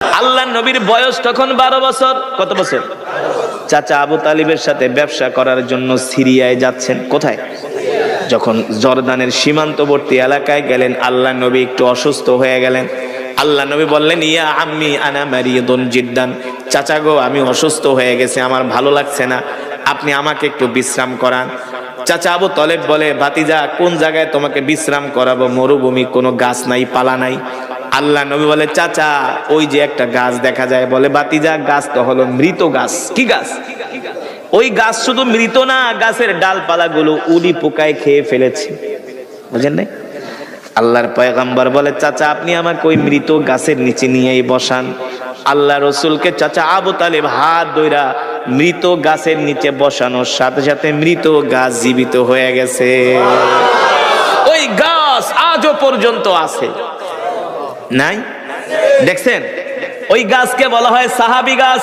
আল্লাহ নবীর বয়স তখন বারো বছর। কত বছর? চাচা আবু তালিবের সাথে ব্যবসা করার জন্য সিরিয়ায় যাচ্ছেন। কোথায়? যখন জর্দানের সীমান্তবর্তী এলাকায় গেলেন, আল্লাহ নবী একটু অসুস্থ হয়ে গেলেন। আল্লাহ নবী বললেন, ইয়া আম্মি আনা মারিয়দন জিদ্দান। চাচা গো, আমি অসুস্থ হয়ে গেছে, আমার ভালো লাগছে না। আপনি আমাকে একটু বিশ্রাম করান। চাচা আবু তলেব বলে, ভাতিজা, কোন জায়গায় তোমাকে বিশ্রাম করাবো? মরুভূমি, কোনো গাছ নাই, পালা নাই। আল্লাহ নবী বলে, চাচা, ওই যে একটা গাছ দেখা যায় বলে, বাতিজা, গাছ তো হলো মৃত গাছ। কি গাছ? ওই গাছ শুধু মৃত না, গাছের ডালপালা গুলো উলি পোকায় খেয়ে ফেলেছে। বুঝেন নাই? আল্লাহর পয়গাম্বর বলে, চাচা, আপনি আমাকে ওই মৃত গাছের নিচে নিয়েই বসান। আল্লাহ রসুলকে, চাচা, আবু তালেব হাত দইরা মৃত গাছের নিচে বসানোর সাথে সাথে মৃত গাছ জীবিত হয়ে গেছে। ওই গাছ আজও পর্যন্ত আছে। নাই? দেখছেন? ওই গাছকে বলা হয় সাহাবি গাছ।